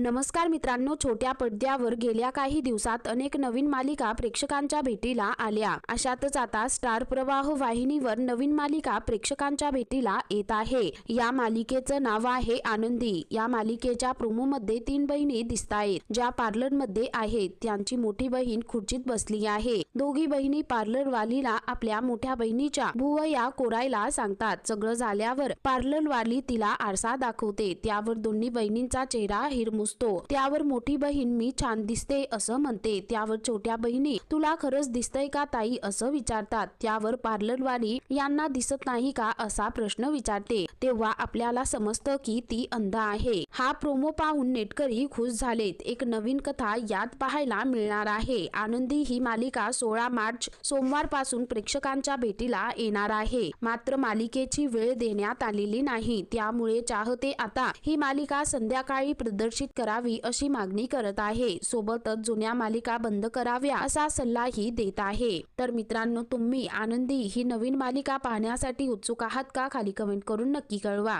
नमस्कार मित्रांनो छोट्या पडद्यावर गेल्या काही दिवसात अनेक नवीन मालिका प्रेक्षकांच्या भेटीला आल्या. अशातच आता स्टार प्रवाह वाहिनीवर नवीन मालिका प्रेक्षकांच्या भेटीला येत आहे. या मालिकेचं नाव आहे आनंदी. या मालिकेच्या प्रोमो मध्ये तीन बहिणी दिसतायत ज्या पार्लरमध्ये आहेत. त्यांची मोठी बहीण खुर्चीत बसली आहे. दोघी बहिणी पार्लर वालीला आपल्या मोठ्या बहिणीच्या भुवया कोरायला सांगतात. सगळं झाल्यावर पार्लर वाली तिला आरसा दाखवते. त्यावर दोन्ही बहिणींचा चेहरा पोहोचतो त्यावर मोठी बहीण मी छान दिसते असं म्हणते. त्यावर छोट्या बहिणी तुला खरंच दिसतंय का ताई असं विचारतात. त्यावर पार्लरवाली यांना दिसत नाही का असा प्रश्न विचारते. तेव्हा आपल्याला समजतं की ती अंध आहे. हा प्रोमो पाहून नेटकरी खुश झालेत. एक नवीन कथा यात पाहायला मिळणार आहे. आनंदी ही मालिका सोळा मार्च सोमवारपासून प्रेक्षकांच्या भेटीला येणार आहे. मात्र मालिकेची वेळ देण्यात आलेली नाही. त्यामुळे चाहते आता. ही मालिका संध्याकाळी प्रदर्शित करावी अशी मागणी करत आहे. सोबतच जुन्या मालिका बंद कराव्या असा सल्लाही देत आहे. तर मित्रांनो तुम्ही आनंदी ही नवीन मालिका पाहण्यासाठी उत्सुक आहात का? खाली कमेंट करून नक्की कळवा.